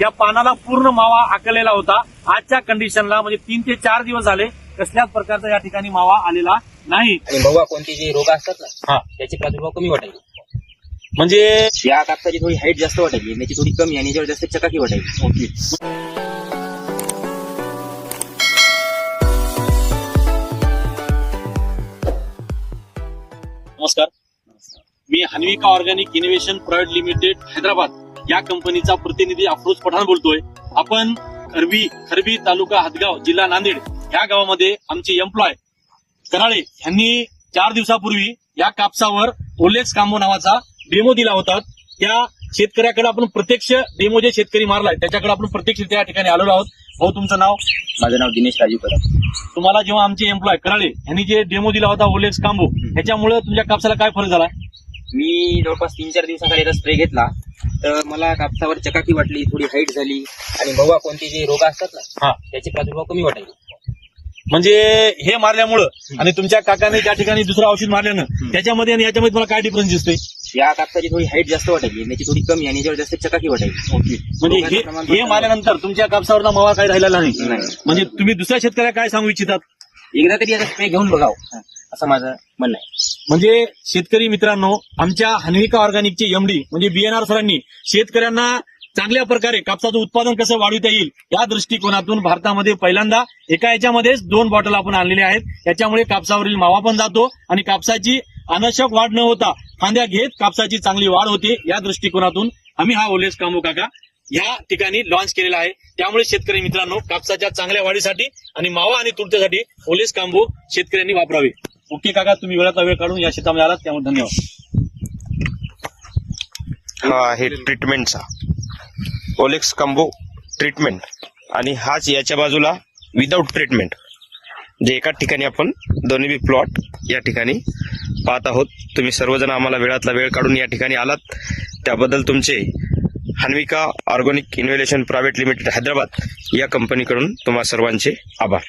या पानाला पूर्ण मावा आकलेला होता. आजच्या कंडिशनला म्हणजे तीन ते चार दिवस झाले कसल्याच प्रकारचा या ठिकाणी मावा आलेला नाही. बघा कोणते जे रोग असतात ना हा. त्याचे प्रादुर्भाव कमी वाटायचे. म्हणजे या कापसाची थोडी हाईट जास्त वाटायची त्याची थोडी कमी आणि याच्यावर जास्त चकाकी वाटायची. ओके. नमस्कार. मी Hanvika organic innovation private limited Hyderabad. या कंपनीचा प्रतिनिधी अफरोज पठाण बोलतोय. आपण खरबी खरबी तालुका हदगाव जिल्हा नांदेड या गावामध्ये आमचे एम्प्लॉय कराळे यांनी चार दिवसापूर्वी या कापसावर ओलेक्स कांबो नावाचा डेमो दिला होता. त्या शेतकऱ्याकडे आपण प्रत्यक्ष डेमो जे शेतकरी मारलाय त्याच्याकडे आपण प्रत्यक्ष त्या ठिकाणी आलेलो आहोत. भाऊ तुमचं नाव? माझं नाव दिनेश राजीव कदम तुम्हाला जेव्हा आमचे एम्प्लॉय कराळे यांनी जे डेमो दिला होता ओलेक्स कांबो ह्याच्यामुळे तुमच्या कापसाला काय फरक झाला? मी जवळपास तीन चार दिवसाखाली याचा स्प्रे घेतला. तर मला कापसावर चकाकी वाटली थोडी हाईट झाली. आणि बघा कोणते जे रोग असतात ना हा. त्याचे प्रादुर्भाव कमी वाटायचे. म्हणजे हे मारल्यामुळं आणि तुमच्या काकाने त्या ठिकाणी दुसरं औषध मारल्यानं त्याच्यामध्ये आणि याच्यामध्ये मला काय डिफरन्स दिसतोय? या कापसाची थोडी हाईट जास्त वाटायची आणि त्याची थोडी कमी आणि याच्यावर जास्त चकाकी वाटायची. म्हणजे हे हे मारल्यानंतर तुमच्या कापसावरचा मावा काही राहिलेला नाही. नाही. म्हणजे तुम्ही दुसऱ्या शेतकऱ्याला काय सांगू इच्छितात? एकदा तरी याचा स्प्रे घेऊन बघावं असं माझं म्हणणं आहे. म्हणजे शेतकरी मित्रांनो आमच्या हनविका ऑर्गॅनिकचे एमडी म्हणजे बीएनआर सरांनी शेतकऱ्यांना चांगल्या प्रकारे कापसाचं उत्पादन कसं वाढवता येईल या दृष्टिकोनातून भारतामध्ये पहिल्यांदा एका याच्यामध्येच दोन बॉटल आपण आणलेले आहेत. याच्यामुळे कापसावरील मावा पण जातो आणि कापसाची अनावश्यक वाढ न होता फांद्या घेत कापसाची चांगली वाढ होते या दृष्टिकोनातून आम्ही हा ओलेस कामो काका या ठिकाणी लॉन्च केलेला आहे. त्यामुळे शेतकरी मित्रांनो कापसाच्या चांगल्या वाढीसाठी आणि मावा आणि तुरतेसाठी ओलेस कांबो शेतकऱ्यांनी वापरावे. ओके काका तुम्ही वेळाचा वेळ काढून या शेतामध्ये आलात त्यामुळे धन्यवाद. हा आहे ट्रीटमेंटचा ओलेक्स कंबो ट्रीटमेंट आणि हाच याच्या बाजूला विदाऊट ट्रीटमेंट जे एकाच ठिकाणी आपण दोन्ही बी प्लॉट या ठिकाणी पाहत आहोत. तुम्ही सर्वजण आम्हाला वेळातला वेळ काढून या ठिकाणी आलात. त्याबद्दल तुमचे Hanvika organic innovation private limited Hyderabad या कंपनीकडून तुम्हा सर्वांचे आभार.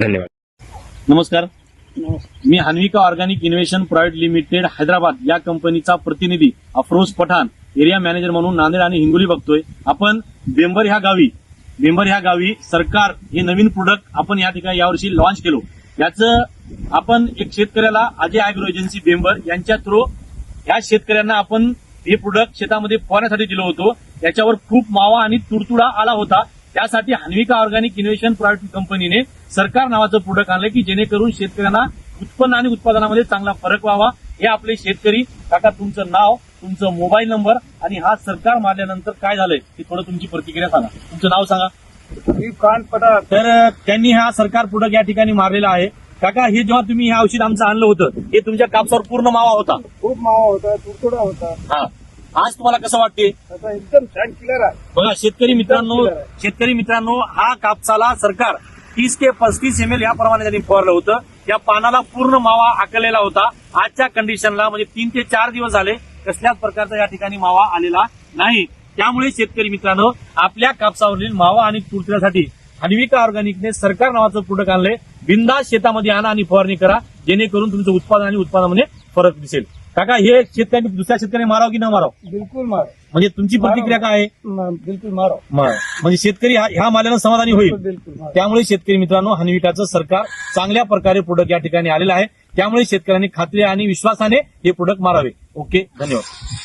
धन्यवाद. नमस्कार. मी Hanvika organic innovation private limited Hyderabad या कंपनीचा प्रतिनिधी अफरोज पठाण एरिया मॅनेजर म्हणून नांदेड आणि हिंगोली बघतोय. आपण बेंबर ह्या गावी बेंबर ह्या गावी सरकार हे नवीन प्रोडक्ट आपण या ठिकाणी यावर्षी लॉन्च केलो. याचं आपण एक शेतकऱ्याला अजय अॅग्रो एजन्सी बेंबर यांच्या थ्रू ह्या शेतकऱ्यांना आपण हे प्रोडक्ट शेतामध्ये फवारण्यासाठी दिलं होतं. याच्यावर खूप मावा आणि तुडतुडा आला होता. त्यासाठी हनविका ऑर्गॅनिक इनोव्हेशन प्रायव्हेट कंपनीने सरकार नावाचं प्रोडक्ट आणलं की जेणेकरून शेतकऱ्यांना उत्पन्न आणि उत्पादनामध्ये चांगला फरक व्हावा. हे आपले शेतकरी. काका तुमचं नाव तुमचं मोबाईल नंबर आणि हा सरकार मारल्यानंतर काय झालंय ते थोडं तुमची प्रतिक्रिया सांगा. तुमचं नाव सांगा. तर त्यांनी हा सरकार प्रोडक्ट या ठिकाणी मारलेला आहे. काका हे जेव्हा तुम्ही हे औषध आमचं आणलं होतं हे तुमच्या कापसावर पूर्ण मावा होता. खूप मावा होता तुडतुडा होता. हा. आज तुम्हाला कसं वाटते एकदम छान क्लिअर आहे. बघा शेतकरी मित्रांनो शेतकरी मित्रांनो हा कापसाला सरकार तीस ते पस्तीस एम एल याप्रमाणे त्यांनी फवारलं होतं. या पानाला पूर्ण मावा आकलेला होता. आजच्या कंडिशनला म्हणजे तीन ते चार दिवस झाले कसल्याच प्रकारचा या ठिकाणी मावा आलेला नाही. त्यामुळे शेतकरी मित्रांनो आपल्या कापसावरील मावा आणि तुरतीसाठी हनविका ऑर्गॅनिकने सरकार नावाचं प्रोडक्ट आणलंय बिंदास शेतामध्ये आणा आणि फवारणी करा जेणेकरून तुमचं उत्पादन आणि उत्पादनामध्ये फरक दिसेल. काका हे शेतकऱ्यांनी दुसऱ्या शेतकऱ्याने मारावं की न मारावं? बिलकुल मार. म्हणजे तुमची प्रतिक्रिया काय आहे? म- बिलकुल मारो मार. म्हणजे शेतकरी हा- ह्या माल्यानं समाधानी होईल. बिलकुल मारो त्यामुळे शेतकरी मित्रांनो हनविकाचं सरकार चांगल्या प्रकारे प्रोडक्ट या ठिकाणी आलेलं आहे. त्यामुळे शेतकऱ्यांनी खात्री आणि विश्वासाने हे प्रोडक्ट मारावे. ओके धन्यवाद.